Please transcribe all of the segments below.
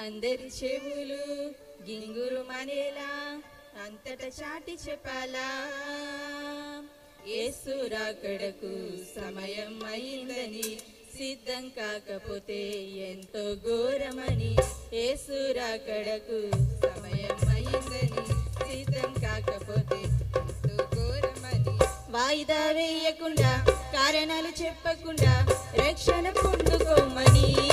అందరి చెవులు గింగురు మనేలా అంతట చాటి చెప్పాలా. ఏసు రాకడకు సమయం అయిందని సిద్ధం కాకపోతే ఎంతో ఘోరమని. ఏసు రాకడకు సమయం అయిందని సిద్ధం కాకపోతే ఎంతో ఘోరమని. వాయిదా వేయకుండా కారణాలు చెప్పకుండా రక్షణ పొందుకోమని.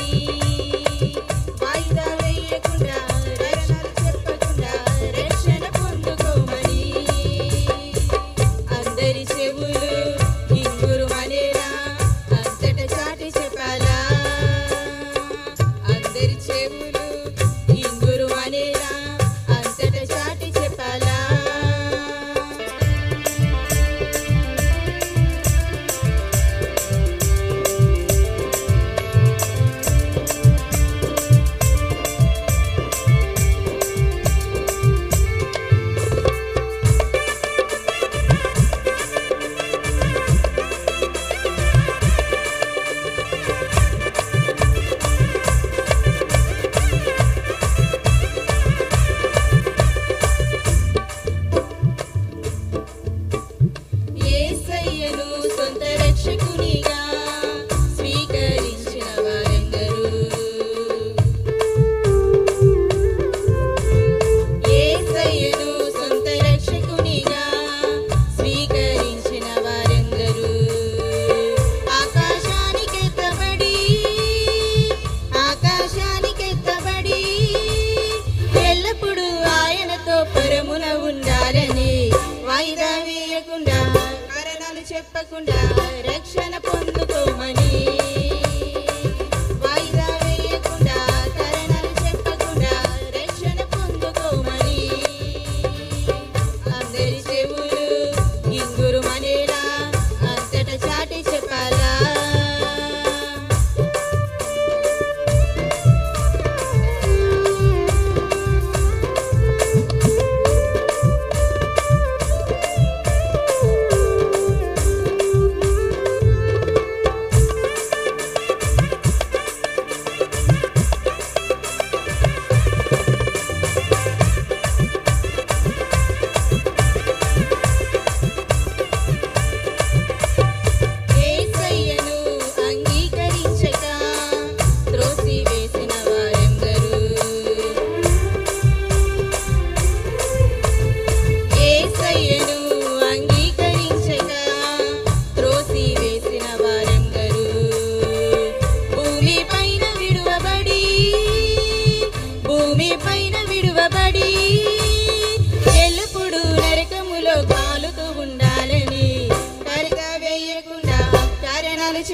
తప్పకుండా రక్షణ పొందుకోమని.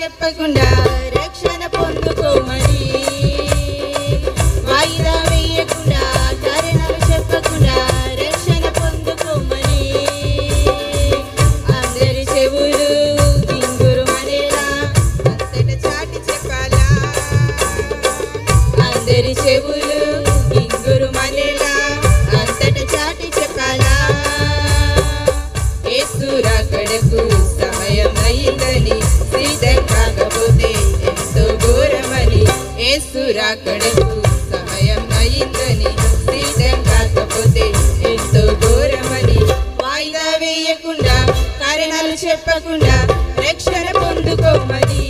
చెప్పకుండా అయిందని కాకపోతే ఎంతో వాయిదా వేయకుండా కారణాలు చెప్పకుండా రక్షణ పొందుకోమని